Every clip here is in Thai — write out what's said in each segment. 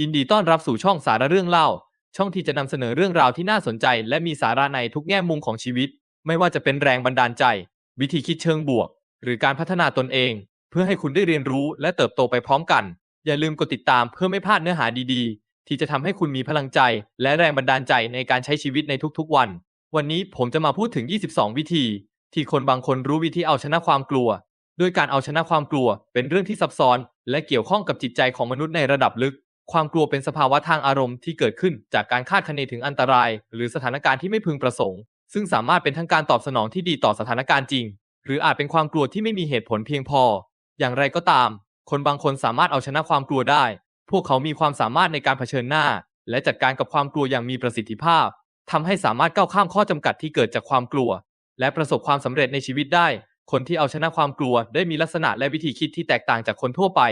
ยินดีต้อนรับสู่ช่องสาระเรื่องเล่า ช่องที่จะนำเสนอเรื่องราวที่น่าสนใจ และมีสาระในทุกแง่มุมของชีวิต ไม่ว่าจะเป็นแรงบันดาลใจ วิธีคิดเชิงบวก หรือการพัฒนาตนเอง เพื่อให้คุณได้เรียนรู้และเติบโตไปพร้อมกัน อย่าลืมกดติดตามเพื่อไม่พลาดเนื้อหาดีๆ ที่จะทำให้คุณมีพลังใจ และแรงบันดาลใจในการใช้ชีวิตในทุกๆวัน วันนี้ผมจะมาพูดถึง 22 วิธี ที่คนบางคนรู้วิธีเอาชนะความกลัวด้วยการเอาชนะความกลัวเป็นเรื่องที่ซับซ้อน และเกี่ยวข้องกับจิตใจของมนุษย์ในระดับลึก ความกลัวเป็นสภาวะทางอารมณ์ที่เกิดขึ้นจากการคาดคะเนถึงอันตราย หรือสถานการณ์ที่ไม่พึงประสงค์ ซึ่งสามารถเป็นทั้งการตอบสนองที่ดีต่อสถานการณ์จริง หรืออาจเป็นความกลัวที่ไม่มีเหตุผลเพียงพอ อย่างไรก็ตาม คนบางคนสามารถเอาชนะความกลัวได้ พวกเขามีความสามารถในการเผชิญหน้า และจัดการกับความกลัวอย่างมีประสิทธิภาพทำให้สามารถก้าวข้ามข้อจำกัดที่เกิดจากความกลัว และประสบความสำเร็จในชีวิตได้ คนที่เอาชนะความกลัวได้มีลักษณะและวิธีคิดที่แตกต่างจากคนทั่วไป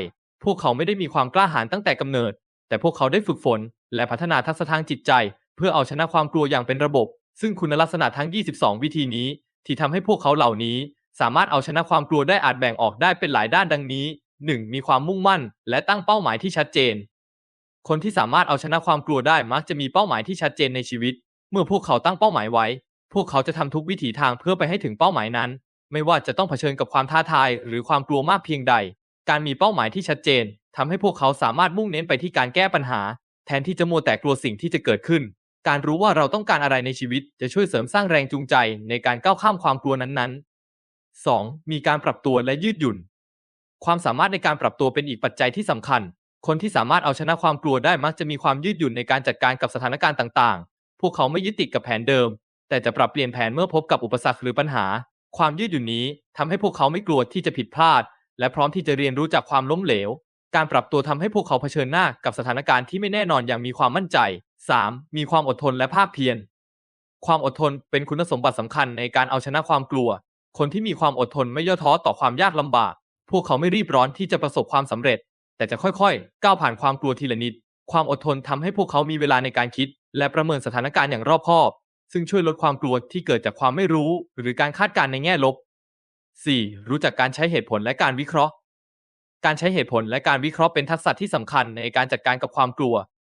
พวกเขาไม่ได้มีความกล้าหาญตั้งแต่กำเนิด แต่พวกเขาได้ฝึกฝน และพัฒนาทักษะทางจิตใจ เพื่อเอาชนะความกลัวอย่างเป็นระบบ ซึ่งคุณลักษณะทั้ง 22 วิธีนี้ ที่ทำให้พวกเขาเหล่านี้ สามารถเอาชนะความกลัวได้อาจแบ่งออกได้เป็นหลายด้านดังนี้ 1. มีความมุ่งมั่น และตั้งเป้าหมายที่ชัดเจน คนที่สามารถเอาชนะความกลัวได้มักจะมีเป้าหมายที่ชัดเจนในชีวิต เมื่อพวกเขาตั้งเป้าหมายไว้ พวกเขาจะทำทุกวิถีทางเพื่อไปให้ถึงเป้าหมายนั้น ไม่ว่าจะต้องเผชิญกับความท้าทาย หรือความกลัวมากเพียงใด การมีเป้าหมายที่ชัดเจน ทำให้พวกเขาสามารถมุ่งเน้นไปที่การแก้ปัญหา แทนที่จะมัวแต่กลัวสิ่งที่จะเกิดขึ้น การรู้ว่าเราต้องการอะไรในชีวิต จะช่วยเสริมสร้างแรงจูงใจในการก้าวข้ามความกลัวนั้นๆ 2. มีการปรับตัวและยืดหยุ่น ความสามารถในการปรับตัวเป็นอีกปัจจัยที่สำคัญ คนที่สามารถเอาชนะความกลัวได้มักจะมีความยืดหยุ่นในการจัดการกับสถานการณ์ต่างๆ พวกเขาไม่ยึดติดกับแผนเดิม แต่จะปรับเปลี่ยนแผนเมื่อพบกับอุปสรรคหรือปัญหา ความยืดหยุ่นนี้ทำให้พวกเขาไม่กลัวที่จะผิดพลาด และพร้อมที่จะเรียนรู้จากความล้มเหลว การปรับตัวทำให้พวกเขาเผชิญหน้ากับสถานการณ์ที่ไม่แน่นอนอย่างมีความมั่นใจ 3. มีความอดทนและภาคเพียร ความอดทนเป็นคุณสมบัติสำคัญในการเอาชนะความกลัว คนที่มีความอดทนไม่ย่อท้อต่อความยากลำบาก พวกเขาไม่รีบร้อนที่จะประสบความสำเร็จ แต่จะค่อยๆ ก้าวผ่านความกลัวทีละนิด ความอดทนทำให้พวกเขามีเวลาในการคิด และประเมินสถานการณ์อย่างรอบคอบ ซึ่งช่วยลดความกลัวที่เกิดจากความไม่รู้ หรือการคาดการณ์ในแง่ลบ 4. รู้จักการใช้เหตุผลและการวิเคราะห์ การใช้เหตุผลและการวิเคราะห์เป็นทักษะที่สำคัญในการจัดการกับความกลัว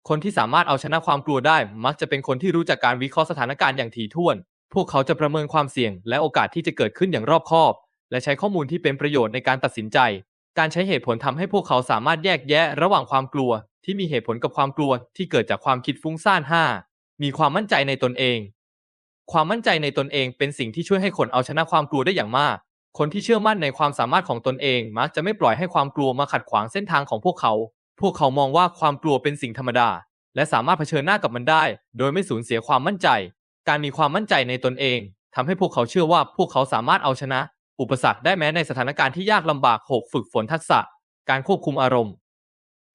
คนที่สามารถเอาชนะความกลัวได้ มักจะเป็นคนที่รู้จักการวิเคราะห์สถานการณ์อย่างถี่ถ้วน พวกเขาจะประเมินความเสี่ยง และโอกาสที่จะเกิดขึ้นอย่างรอบคอบ และใช้ข้อมูลที่เป็นประโยชน์ในการตัดสินใจ การใช้เหตุผลทำให้พวกเขาสามารถแยกแยะ ระหว่างความกลัว ที่มีเหตุผลกับความกลัว ที่เกิดจากความคิดฟุ้งซ่าน 5. มีความมั่นใจในตนเอง ความมั่นใจในตนเองเป็นสิ่งที่ช่วยให้คนเอาชนะความกลัวได้อย่างมาก คนที่เชื่อมั่นในความสามารถของตนเองมักจะไม่ปล่อยให้ความกลัวมาขัดขวางเส้นทางของพวกเขา พวกเขามองว่าความกลัวเป็นสิ่งธรรมดา และสามารถเผชิญหน้ากับมันได้ โดยไม่สูญเสียความมั่นใจ การมีความมั่นใจในตนเองทำให้พวกเขาเชื่อว่าพวกเขาสามารถเอาชนะ อุปสรรคได้แม้ในสถานการณ์ที่ยากลำบาก 6. ฝึกฝนทักษะ การควบคุมอารมณ์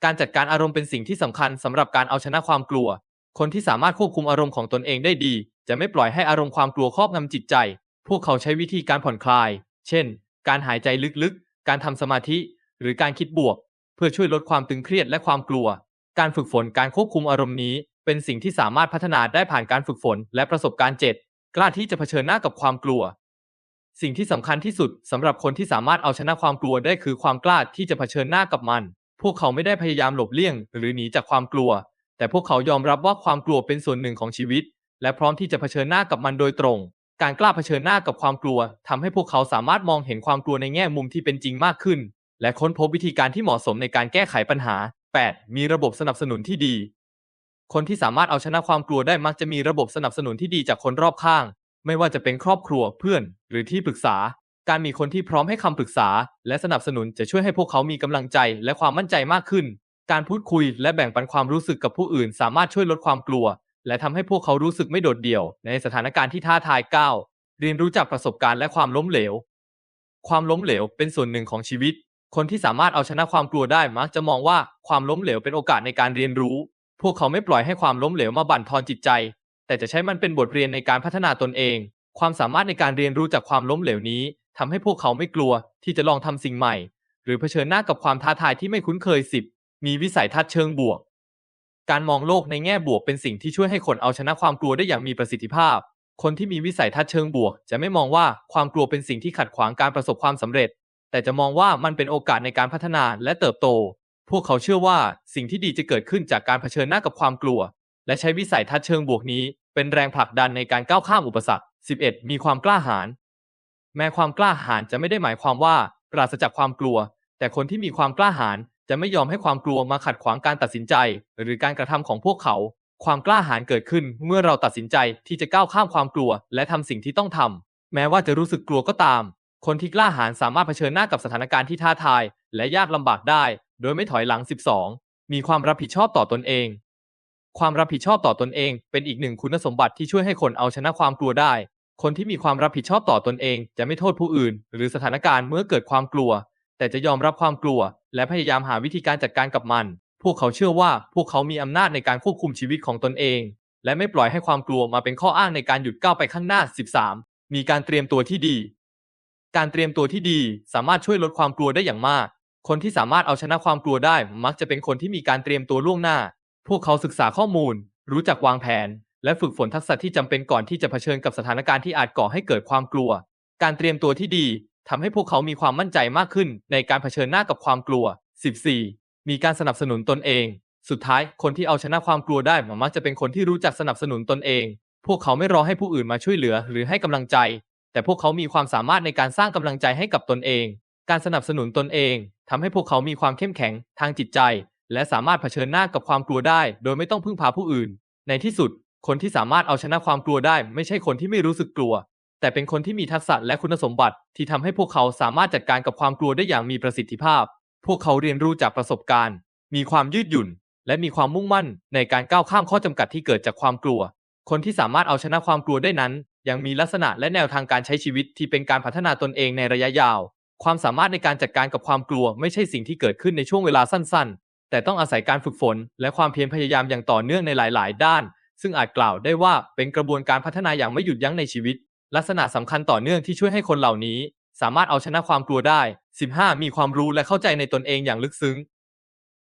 การจัดการอารมณ์เป็นสิ่งที่สำคัญสำหรับการเอาชนะความกลัว คนที่สามารถควบคุมอารมณ์ของตนเองได้ดี จะไม่ปล่อยให้อารมณ์ความกลัวครอบงำจิตใจ พวกเขาใช้วิธีการผ่อนคลาย เช่น การหายใจลึกๆ การทำสมาธิ หรือการคิดบวก เพื่อช่วยลดความตึงเครียดและความกลัว การฝึกฝนการควบคุมอารมณ์นี้ เป็นสิ่งที่สามารถพัฒนาได้ผ่านการฝึกฝนและประสบการณ์เจ็ดกล้าที่จะเผชิญหน้ากับความกลัว สิ่งที่สำคัญที่สุดสำหรับคนที่สามารถเอาชนะความกลัวได้คือความกล้าที่จะเผชิญหน้ากับมัน พวกเขาไม่ได้พยายามหลบเลี่ยง หรือหนีจากความกลัว แต่พวกเขายอมรับว่าความกลัวเป็นส่วนหนึ่งของชีวิต และพร้อมที่จะเผชิญหน้ากับมันโดยตรง การกล้าเผชิญหน้ากับความกลัวทำให้พวกเขาสามารถมองเห็นความกลัวในแง่มุมที่เป็นจริงมากขึ้น และค้นพบวิธีการที่เหมาะสมในการแก้ไขปัญหา 8. มีระบบสนับสนุนที่ดี คนที่สามารถเอาชนะความกลัวได้มักจะมีระบบสนับสนุนที่ดีจากคนรอบข้าง ไม่ว่าจะเป็นครอบครัวเพื่อน หรือที่ปรึกษา การมีคนที่พร้อมให้คำปรึกษา และสนับสนุนจะช่วยให้พวกเขามีกำลังใจและความมั่นใจมากขึ้น การพูดคุยและแบ่งปันความรู้สึกกับผู้อื่น สามารถช่วยลดความกลัว และทำให้พวกเขารู้สึกไม่โดดเดี่ยว ในสถานการณ์ที่ท้าทาย 9. เรียนรู้จากประสบการณ์และความล้มเหลว ความล้มเหลวเป็นส่วนหนึ่งของชีวิต คนที่สามารถเอาชนะความกลัวได้มักจะมองว่าความล้มเหลวเป็นโอกาสในการเรียนรู้ พวกเขาไม่ปล่อยให้ความล้มเหลวมาบั่นทอนจิตใจ แต่จะใช้มันเป็นบทเรียนในการพัฒนาตนเอง ความสามารถในการเรียนรู้จากความล้มเหลวนี้ทำให้พวกเขาไม่กลัว ที่จะลองทำสิ่งใหม่ หรือเผชิญหน้ากับความท้าทายที่ไม่คุ้นเคย 10. มีวิสัยทัศน์เชิงบวก การมองโลกในแง่บวกเป็นสิ่งที่ช่วยให้คนเอาชนะความกลัวได้อย่างมีประสิทธิภาพ คนที่มีวิสัยทัศน์เชิงบวก จะไม่มองว่าความกลัวเป็นสิ่งที่ขัดขวางการประสบความสำเร็จ แต่จะมองว่ามันเป็นโอกาสในการพัฒนาและเติบโต พวกเขาเชื่อว่าสิ่งที่ดีจะเกิดขึ้นจากการเผชิญหน้ากับความกลัว และใช้วิสัยทัศน์เชิงบวกนี้ เป็นแรงผลักดันในการก้าวข้ามอุปสรรค 11. มีความกล้าหาญ แม้ความกล้าหาญจะไม่ได้หมายความว่าปราศจากความกลัว แต่คนที่มีความกล้าหาญ จะไม่ยอมให้ความกลัวมาขัดขวางการตัดสินใจ หรือการกระทำของพวกเขา ความกล้าหาญเกิดขึ้นเมื่อเราตัดสินใจที่จะก้าวข้ามความกลัว และทำสิ่งที่ต้องทำแม้ว่าจะรู้สึกกลัวก็ตาม คนที่กล้าหาญสามารถเผชิญหน้ากับสถานการณ์ที่ท้าทาย และยากลำบากได้ โดยไม่ถอยหลัง 12 มีความรับผิดชอบต่อตนเอง ความรับผิดชอบต่อตนเอง เป็นอีกหนึ่งคุณสมบัติที่ช่วยให้คนเอาชนะความกลัวได้ คนที่มีความรับผิดชอบต่อตนเอง จะไม่โทษผู้อื่น หรือสถานการณ์เมื่อเกิดความกลัว แต่จะยอมรับความกลัว และพยายามหาวิธีการจัดการกับมัน พวกเขาเชื่อว่าพวกเขามีอำนาจในการควบคุมชีวิตของตนเอง และไม่ปล่อยให้ความกลัวมาเป็นข้ออ้างในการหยุดก้าวไปข้างหน้า 13 มีการเตรียมตัวที่ดี การเตรียมตัวที่ดีสามารถช่วยลดความกลัวได้อย่างมาก คนที่สามารถเอาชนะความกลัวได้ มักจะเป็นคนที่มีการเตรียมตัวล่วงหน้า พวกเขาศึกษาข้อมูล รู้จักวางแผน และฝึกฝนทักษะที่จำเป็นก่อนที่จะเผชิญกับสถานการณ์ที่อาจก่อให้เกิดความกลัว การเตรียมตัวที่ดีทำให้พวกเขามีความมั่นใจมากขึ้นในการเผชิญหน้ากับความกลัว 14. มีการสนับสนุนตนเอง สุดท้ายคนที่เอาชนะความกลัวได้มักจะเป็นคนที่รู้จักสนับสนุนตนเอง พวกเขาไม่รอให้ผู้อื่นมาช่วยเหลือหรือให้กำลังใจ แต่พวกเขามีความสามารถในการสร้างกำลังใจให้กับตนเอง การสนับสนุนตนเองทำให้พวกเขามีความเข้มแข็งทางจิตใจ และสามารถเผชิญหน้ากับความกลัวได้ โดยไม่ต้องพึ่งพาผู้อื่น ในที่สุด คนที่สามารถเอาชนะความกลัวได้ ไม่ใช่คนที่ไม่รู้สึกกลัว แต่เป็นคนที่มีทักษะและคุณสมบัติที่ทำให้พวกเขาสามารถจัดการกับความกลัวได้อย่างมีประสิทธิภาพ พวกเขาเรียนรู้จากประสบการณ์ มีความยืดหยุ่น และมีความมุ่งมั่นในการก้าวข้ามข้อจำกัดที่เกิดจากความกลัว คนที่สามารถเอาชนะความกลัวได้นั้น ยังมีลักษณะและแนวทางการใช้ชีวิตที่เป็นการพัฒนาตนเองในระยะยาว ความสามารถในการจัดการกับความกลัว ไม่ใช่สิ่งที่เกิดขึ้นในช่วงเวลาสั้น ๆ แต่ต้องอาศัยการฝึกฝน และความเพียรพยายามอย่างต่อเนื่องในหลาย ๆ ด้าน ซึ่งอาจกล่าวได้ว่าเป็นกระบวนการพัฒนาอย่างไม่หยุดยั้งในชีวิต ลักษณะสำคัญต่อเนื่องที่ช่วยให้คนเหล่านี้ สามารถเอาชนะความกลัวได้ 15 มีความรู้และเข้าใจในตนเองอย่างลึกซึ้ง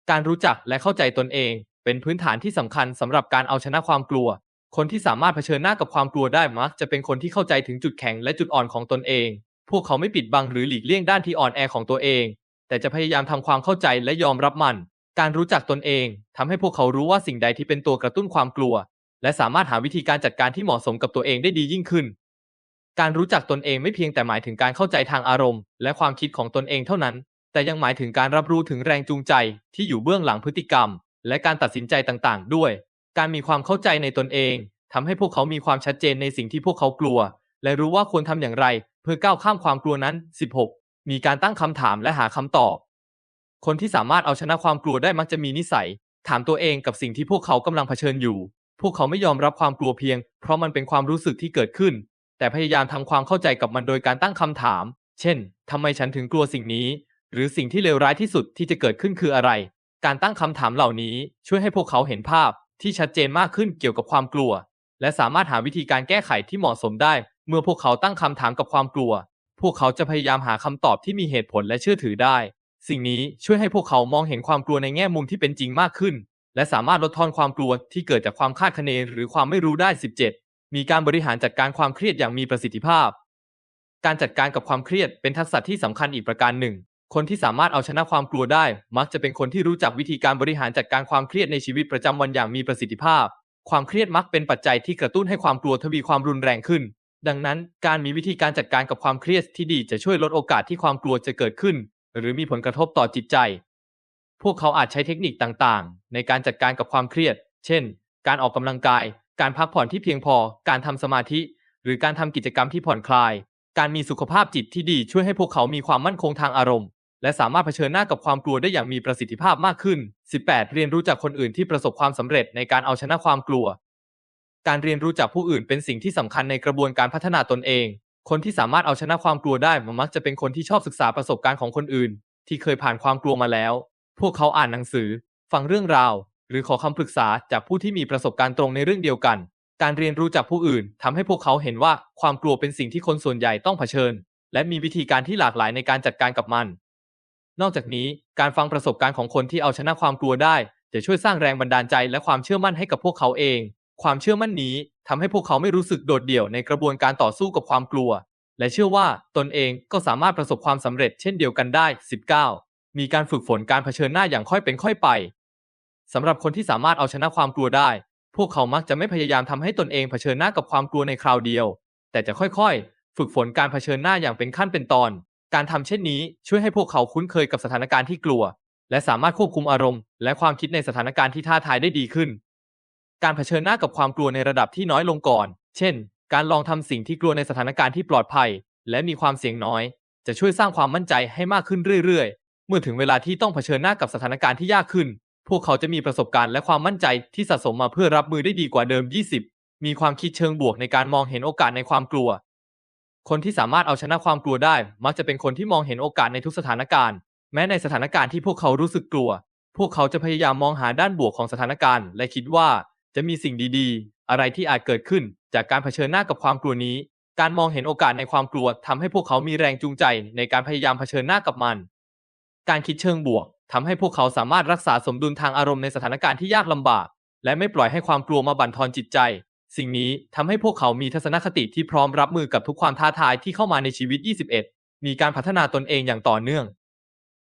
การรู้จักและเข้าใจตนเอง เป็นพื้นฐานที่สำคัญสำหรับการเอาชนะความกลัว คนที่สามารถเผชิญหน้ากับความกลัวได้มักจะเป็นคนที่เข้าใจถึงจุดแข็งและจุดอ่อนของตนเอง พวกเขาไม่ปิดบังหรือหลีกเลี่ยงด้านที่อ่อนแอของตัวเอง แต่จะพยายามทำความเข้าใจและยอมรับมัน การรู้จักตนเองทำให้พวกเขารู้ว่าสิ่งใดที่เป็นตัวกระตุ้นความกลัว และสามารถหาวิธีการจัดการที่เหมาะสมกับตัวเองได้ดียิ่งขึ้น การรู้จักตนเองไม่เพียงแต่หมายถึงการเข้าใจทางอารมณ์ และความคิดของตนเองเท่านั้น แต่ยังหมายถึงการรับรู้ถึงแรงจูงใจที่อยู่เบื้องหลังพฤติกรรม และการตัดสินใจต่างๆ ด้วย การมีความเข้าใจในตนเองทำให้พวกเขามีความชัดเจนในสิ่งที่พวกเขากลัว และรู้ว่าควรทำอย่างไร เพื่อก้าวข้ามความกลัวนั้น 16 มีการตั้งคำถามและหาคำตอบ คนที่สามารถเอาชนะความกลัวได้มักจะมีนิสัย ถามตัวเองกับสิ่งที่พวกเขากำลังเผชิญอยู่ พวกเขาไม่ยอมรับความกลัวเพียง เพราะมันเป็นความรู้สึกที่เกิดขึ้น แต่พยายามทำความเข้าใจกับมันโดยการตั้งคำถาม เช่นทำไมฉันถึงกลัวสิ่งนี้ หรือสิ่งที่เลวร้ายที่สุดที่จะเกิดขึ้นคืออะไร การตั้งคำถามเหล่านี้ช่วยให้พวกเขาเห็นภาพที่ชัดเจนมากขึ้นเกี่ยวกับความกลัว และสามารถหาวิธีการแก้ไขที่เหมาะสมได้ เมื่อพวกเขาตั้งคำถามกับความกลัว พวกเขาจะพยายามหาคำตอบที่มีเหตุผลและเชื่อถือได้ สิ่งนี้ช่วยให้พวกเขามองเห็นความกลัวในแง่มุมที่เป็นจริงมากขึ้น และสามารถลดทอนความกลัวที่เกิดจากความคาดคะเนหรือความไม่รู้ได้ 17 มีการบริหารจัดการความเครียดอย่างมีประสิทธิภาพ การจัดการกับความเครียดเป็นทักษะที่สำคัญอีกประการหนึ่ง คนที่สามารถเอาชนะความกลัวได้ มักจะเป็นคนที่รู้จักวิธีการบริหารจัดการความเครียดในชีวิตประจำวันอย่างมีประสิทธิภาพ ความเครียดมักเป็นปัจจัยที่กระตุ้นให้ความกลัวทวีความรุนแรงขึ้น ดังนั้น การมีวิธีการจัดการกับความเครียดที่ดีจะช่วยลดโอกาสที่ความกลัวจะเกิดขึ้น หรือมีผลกระทบต่อจิตใจ พวกเขาอาจใช้เทคนิคต่างๆ ในการจัดการกับความเครียด เช่น การออกกำลังกาย การพักผ่อนที่เพียงพอ การทำสมาธิ หรือการทำกิจกรรมที่ผ่อนคลาย การมีสุขภาพจิตที่ดีช่วยให้พวกเขามีความมั่นคงทางอารมณ์ และสามารถเผชิญหน้ากับความกลัวได้อย่างมีประสิทธิภาพมากขึ้น 18 เรียนรู้จากคนอื่นที่ประสบความสำเร็จในการเอาชนะความกลัว การเรียนรู้จากผู้อื่นเป็นสิ่งที่สำคัญในกระบวนการพัฒนาตนเอง คนที่สามารถเอาชนะความกลัวได้มักจะเป็นคนที่ชอบศึกษาประสบการณ์ของคนอื่น ที่เคยผ่านความกลัวมาแล้ว พวกเขาอ่านหนังสือ ฟังเรื่องราว หรือขอคำปรึกษาจากผู้ที่มีประสบการณ์ตรงในเรื่องเดียวกัน การเรียนรู้จากผู้อื่นทำให้พวกเขาเห็นว่าความกลัวเป็นสิ่งที่คนส่วนใหญ่ต้องเผชิญ และมีวิธีการที่หลากหลายในการจัดการกับมัน นอกจากนี้การฟังประสบการณ์ของคนที่เอาชนะความกลัวได้ จะช่วยสร้างแรงบันดาลใจและความเชื่อมั่นให้กับพวกเขาเอง ความเชื่อมั่นนี้ทำให้พวกเขาไม่รู้สึกโดดเดี่ยวในกระบวนการต่อสู้กับความกลัว และเชื่อว่าตนเองก็สามารถประสบความสำเร็จเช่นเดียวกันได้ 19 มีการฝึกฝนการเผชิญหน้าอย่างค่อยเป็นค่อยไป สำหรับคนที่สามารถเอาชนะความกลัวได้ พวกเขามักจะไม่พยายามทำให้ตนเองเผชิญหน้ากับความกลัวในคราวเดียว แต่จะค่อยๆ ฝึกฝนการเผชิญหน้าอย่างเป็นขั้นเป็นตอน การทำเช่นนี้ช่วยให้พวกเขาคุ้นเคยกับสถานการณ์ที่กลัว และสามารถควบคุมอารมณ์ และความคิดในสถานการณ์ที่ท้าทายได้ดีขึ้น การเผชิญหน้ากับความกลัวในระดับที่น้อยลงก่อน เช่น การลองทำสิ่งที่กลัวในสถานการณ์ที่ปลอดภัย และมีความเสี่ยงน้อย จะช่วยสร้างความมั่นใจให้มากขึ้นเรื่อยๆ เมื่อถึงเวลาที่ต้องเผชิญหน้ากับสถานการณ์ที่ยากขึ้น พวกเขาจะมีประสบการณ์และความมั่นใจที่สะสมมาเพื่อรับมือได้ดีกว่าเดิม 20 มีความคิดเชิงบวกในการมองเห็นโอกาสในความกลัว คนที่สามารถเอาชนะความกลัวได้ มักจะเป็นคนที่มองเห็นโอกาสในทุกสถานการณ์ แม้ในสถานการณ์ที่พวกเขารู้สึกกลัว พวกเขาจะพยายามมองหาด้านบวกของสถานการณ์ และคิดว่าจะมีสิ่งดีๆ อะไรที่อาจเกิดขึ้น จากการเผชิญหน้ากับความกลัวนี้ การมองเห็นโอกาสในความกลัวทำให้พวกเขามีแรงจูงใจในการพยายามเผชิญหน้ากับมัน การคิดเชิงบวก ทำให้พวกเขาสามารถรักษาสมดุลทางอารมณ์ในสถานการณ์ที่ยากลำบาก และไม่ปล่อยให้ความกลัวมาบั่นทอนจิตใจ สิ่งนี้ทำให้พวกเขามีทัศนคติที่พร้อมรับมือกับทุกความท้าทายที่เข้ามาในชีวิต 21 มีการพัฒนาตนเองอย่างต่อเนื่อง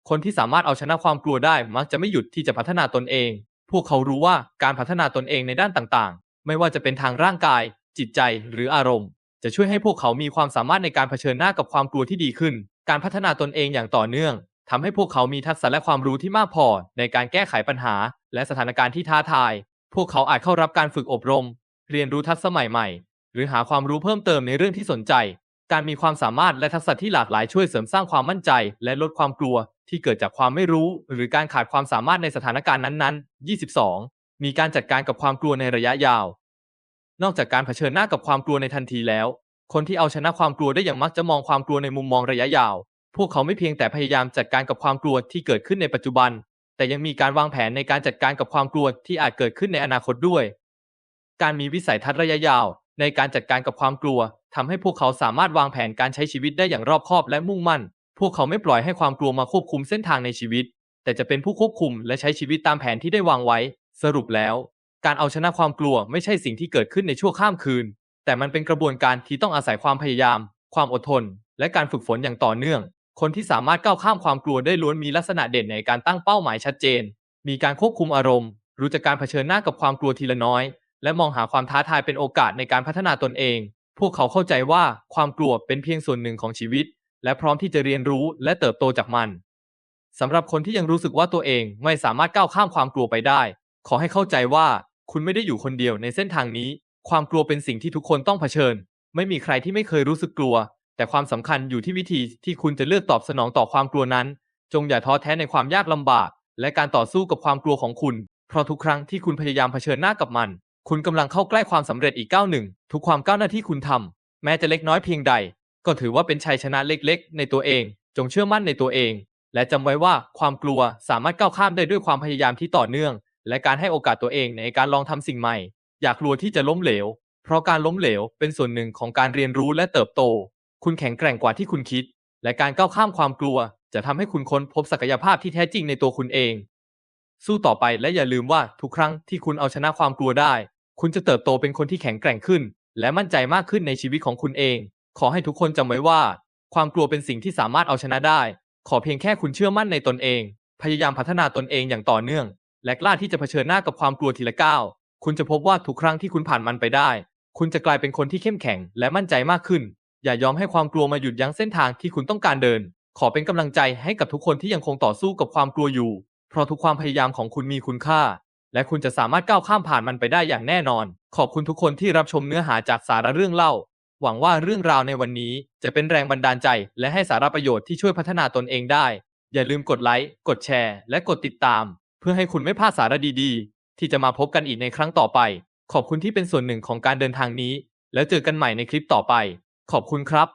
คนที่สามารถเอาชนะความกลัวได้มักจะไม่หยุดที่จะพัฒนาตนเอง พวกเขารู้ว่าการพัฒนาตนเองในด้านต่างๆ ไม่ว่าจะเป็นทางร่างกาย จิตใจหรืออารมณ์ จะช่วยให้พวกเขามีความสามารถในการเผชิญหน้ากับความกลัวที่ดีขึ้น การพัฒนาตนเองอย่างต่อเนื่อง ทำให้พวกเขามีทักษะและความรู้ที่มากพอในการแก้ไขปัญหา และสถานการณ์ที่ท้าทาย พวกเขาอาจเข้ารับการฝึกอบรม เรียนรู้ทักษะใหม่ๆ หรือหาความรู้เพิ่มเติมในเรื่องที่สนใจ การมีความสามารถและทักษะที่หลากหลายช่วยเสริมสร้างความมั่นใจ และลดความกลัว ที่เกิดจากความไม่รู้ หรือการขาดความสามารถในสถานการณ์นั้นๆ 22 มีการจัดการกับความกลัวในระยะยาว นอกจากการเผชิญหน้ากับความกลัวในทันทีแล้ว คนที่เอาชนะความกลัวได้อย่างมักจะมองความกลัวในมุมมองระยะยาว พวกเขาไม่เพียงแต่พยายามจัดการกับความกลัวที่เกิดขึ้นในปัจจุบัน แต่ยังมีการวางแผนในการจัดการกับความกลัวที่อาจเกิดขึ้นในอนาคตด้วย การมีวิสัยทัศน์ระยะยาว ในการจัดการกับความกลัวทำให้พวกเขาสามารถวางแผนการใช้ชีวิตได้อย่างรอบคอบและมุ่งมั่น พวกเขาไม่ปล่อยให้ความกลัวมาควบคุมเส้นทางในชีวิต แต่จะเป็นผู้ควบคุมและใช้ชีวิตตามแผนที่ได้วางไว้ สรุปแล้ว การเอาชนะความกลัวไม่ใช่สิ่งที่เกิดขึ้นในชั่วข้ามคืน แต่มันเป็นกระบวนการที่ต้องอาศัยความพยายาม ความอดทน และการฝึกฝนอย่างต่อเนื่อง คนที่สามารถก้าวข้ามความกลัวได้ล้วนมีลักษณะเด่นในการตั้งเป้าหมายชัดเจน มีการควบคุมอารมณ์ รู้จักการเผชิญหน้ากับความกลัวทีละน้อย และมองหาความท้าทายเป็นโอกาสในการพัฒนาตนเอง พวกเขาเข้าใจว่าความกลัวเป็นเพียงส่วนหนึ่งของชีวิต และพร้อมที่จะเรียนรู้และเติบโตจากมันสำหรับคนที่ยังรู้สึกว่าตัวเองไม่สามารถก้าวข้ามความกลัวไปได้ ขอให้เข้าใจว่าคุณไม่ได้อยู่คนเดียวในเส้นทางนี้ ความกลัวเป็นสิ่งที่ทุกคนต้องเผชิญ ไม่มีใครที่ไม่เคยรู้สึกกลัว แต่ความสำคัญอยู่ที่วิธีที่คุณจะเลือกตอบสนองต่อความกลัวนั้น จงอย่าท้อแท้ในความยากลำบาก และการต่อสู้กับความกลัวของคุณ เพราะทุกครั้งที่คุณพยายามเผชิญหน้ากับมัน คุณกำลังเข้าใกล้ความสำเร็จอีกก้าวหนึ่ง ทุกความก้าวหน้าที่คุณทำแม้จะเล็กน้อยเพียงใด ก็ถือว่าเป็นชัยชนะเล็กๆ ในตัวเอง จงเชื่อมั่นในตัวเอง และจำไว้ว่าความกลัวสามารถก้าวข้ามได้ด้วยความพยายามที่ต่อเนื่อง และการให้โอกาสตัวเองในการลองทำสิ่งใหม่ อย่ากลัวที่จะล้มเหลว เพราะการล้มเหลวเป็นส่วนหนึ่งของการเรียนรู้และเติบโต คุณแข็งแกร่งกว่าที่คุณคิด และการก้าวข้ามความกลัว จะทำให้คุณค้นพบศักยภาพที่แท้จริงในตัวคุณเอง สู้ต่อไปและอย่าลืมว่าทุกครั้งที่คุณเอาชนะความกลัวได้ คุณจะเติบโตเป็นคนที่แข็งแกร่งขึ้น และมั่นใจมากขึ้นในชีวิตของคุณเอง ขอให้ทุกคนจำไว้ว่า ความกลัวเป็นสิ่งที่สามารถเอาชนะได้ ขอเพียงแค่คุณเชื่อมั่นในตนเอง พยายามพัฒนาตนเองอย่างต่อเนื่อง และกล้าที่จะเผชิญหน้ากับความกลัวทีละก้าวคุณจะพบว่าทุกครั้งที่คุณผ่านมันไปได้ คุณจะกลายเป็นคนที่เข้มแข็งและมั่นใจมากขึ้น อย่ายอมให้ความกลัวมาหยุดยั้งเส้นทางที่คุณต้องการเดิน ขอเป็นกำลังใจให้กับทุกคนที่ยังคงต่อสู้กับความกลัวอยู่ เพราะทุกความพยายามของคุณมีคุณค่า และคุณจะสามารถก้าวข้ามผ่านมันไปได้อย่างแน่นอน ขอบคุณทุกคนที่รับชมเนื้อหาจากสาระเรื่องเล่า หวังว่าเรื่องราวในวันนี้จะเป็นแรงบันดาลใจ และให้สาระประโยชน์ที่ช่วยพัฒนาตนเองได้ อย่าลืมกดไลค์ กดแชร์ และกดติดตาม เพื่อให้คุณไม่พลาดสาระดีๆ ที่จะมาพบกันอีกในครั้งต่อไป ขอบคุณที่เป็นส่วนหนึ่งของการเดินทางนี้ แล้วเจอกันใหม่ในคลิปต่อไป ขอบคุณครับ